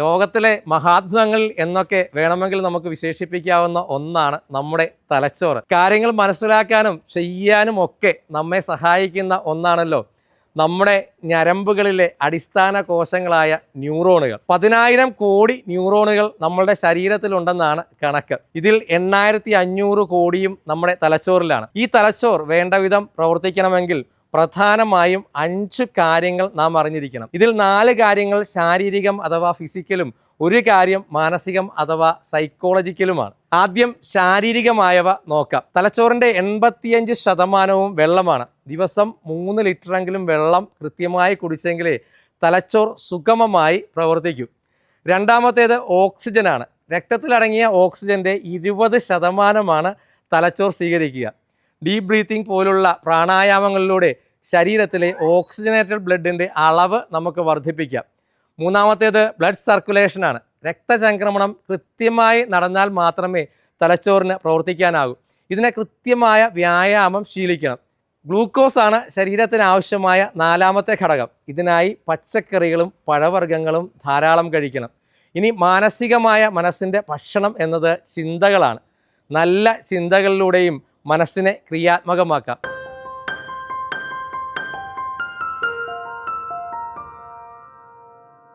ലോകത്തിലെ മഹാത്ഭുതങ്ങൾ എന്നൊക്കെ വേണമെങ്കിൽ നമുക്ക് വിശേഷിപ്പിക്കാവുന്ന ഒന്നാണ് നമ്മുടെ തലച്ചോറ്. കാര്യങ്ങൾ മനസ്സിലാക്കാനും ചെയ്യാനും ഒക്കെ നമ്മെ സഹായിക്കുന്ന ഒന്നാണല്ലോ നമ്മുടെ ഞരമ്പുകളിലെ അടിസ്ഥാന കോശങ്ങളായ ന്യൂറോണുകൾ. പതിനായിരം കോടി ന്യൂറോണുകൾ നമ്മളുടെ ശരീരത്തിലുണ്ടെന്നാണ് കണക്ക്. ഇതിൽ എണ്ണായിരത്തി അഞ്ഞൂറ് കോടിയും നമ്മുടെ തലച്ചോറിലാണ്. ഈ തലച്ചോർ വേണ്ട വിധം പ്രവർത്തിക്കണമെങ്കിൽ പ്രധാനമായും അഞ്ച് കാര്യങ്ങൾ നാം അറിഞ്ഞിരിക്കണം. ഇതിൽ നാല് കാര്യങ്ങൾ ശാരീരികം അഥവാ ഫിസിക്കലും ഒരു കാര്യം മാനസികം അഥവാ സൈക്കോളജിക്കലുമാണ് ആദ്യം ശാരീരികമായവ നോക്കാം. തലച്ചോറിന്റെ എൺപത്തിയഞ്ച് ശതമാനവും വെള്ളമാണ്. ദിവസം മൂന്ന് ലിറ്ററെങ്കിലും വെള്ളം കൃത്യമായി കുടിച്ചെങ്കിലേ തലച്ചോർ സുഗമമായി പ്രവർത്തിക്കൂ. രണ്ടാമത്തേത് ഓക്സിജനാണ്. രക്തത്തിലടങ്ങിയ ഓക്സിജന്റെ ഇരുപത് ശതമാനമാണ് തലച്ചോർ സ്വീകരിക്കുക. ഡീപ് ബ്രീത്തിങ് പോലുള്ള പ്രാണായാമങ്ങളിലൂടെ ശരീരത്തിലെ ഓക്സിജനേറ്റഡ് ബ്ലഡിന്റെ അളവ് നമുക്ക് വർദ്ധിപ്പിക്കാം. മൂന്നാമത്തേത് ബ്ലഡ് സർക്കുലേഷനാണ് രക്തചംക്രമണം കൃത്യമായി നടന്നാൽ മാത്രമേ തലച്ചോറിന് പ്രവർത്തിക്കാനാകൂ. ഇതിനെ കൃത്യമായ വ്യായാമം ശീലിക്കണം. ഗ്ലൂക്കോസ് ആണ് ശരീരത്തിന് ആവശ്യമായ നാലാമത്തെ ഘടകം. ഇതിനായി പച്ചക്കറികളും പഴവർഗങ്ങളും ധാരാളം കഴിക്കണം. ഇനി മാനസികമായ മനസ്സിന്റെ ഭക്ഷണം എന്നത് ചിന്തകളാണ്. നല്ല ചിന്തകളിലൂടെയും മനസ്സിനെ ക്രിയാത്മകമാക്കാം.